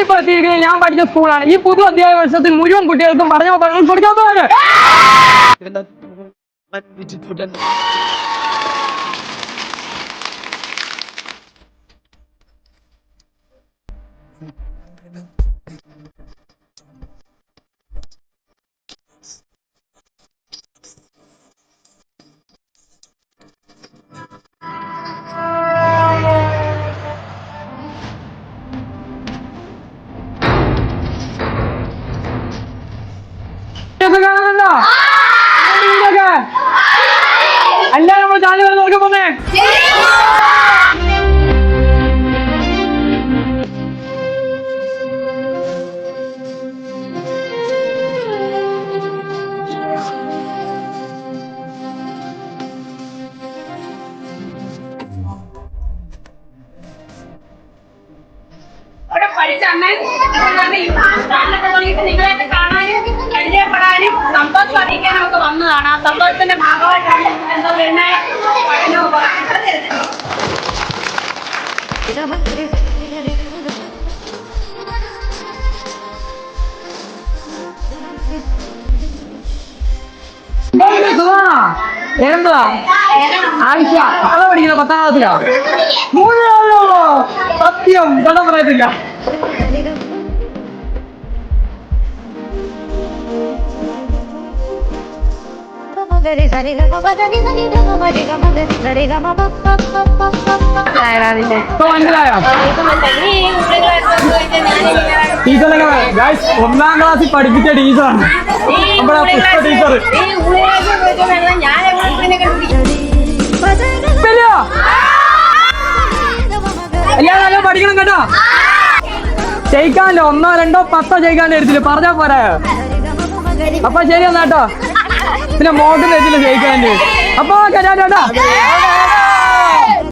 ഞാനിപ്പോ എത്തിയിരിക്കുന്നത് ഞാൻ പഠിച്ച സ്കൂളാണ്. ഈ പുതു അധ്യായ വർഷത്തിൽ മുഴുവൻ കുട്ടികൾക്കും പഠന ഉപകരണം Thank പോവാണ്. ഇതൊക്കെ കാണുന്നുണ്ടോ? എല്ലാരും നമ്മൾ ചാനൽ വരെ നോക്കാൻ പോന്നേ. അവിടെ സന്തോഷം അറിയിക്കാനും ഒക്കെ വന്നതാണ്. ആ സന്തോഷത്തിന്റെ ഭാഗമായിട്ടാണ് എന്താ പഠിക്കുന്ന പത്താം മൂന്നാളോ സത്യം. കടം പറയത്തില്ല. ടീച്ചറൊക്കെ ഗൈസ് ഒന്നാം ക്ലാസ്സിൽ പഠിപ്പിച്ച ടീച്ചറാണ് നമ്മുടെ പുഷ്പ ടീച്ചർ എല്ലാവരും നല്ല പഠിക്കണം കേട്ടോ ജയിക്കാണ്ടോ ഒന്നോ രണ്ടോ പത്തോ ജയിക്കാണ്ട് എടുത്തില്ല പറഞ്ഞാ പോരാ അപ്പൊ ശരി എന്നാ കേട്ടോ പിന്നെ മോട്ടർ എത്തില്ല ജയിക്കാണ്ട് അപ്പൊ കേട്ടോ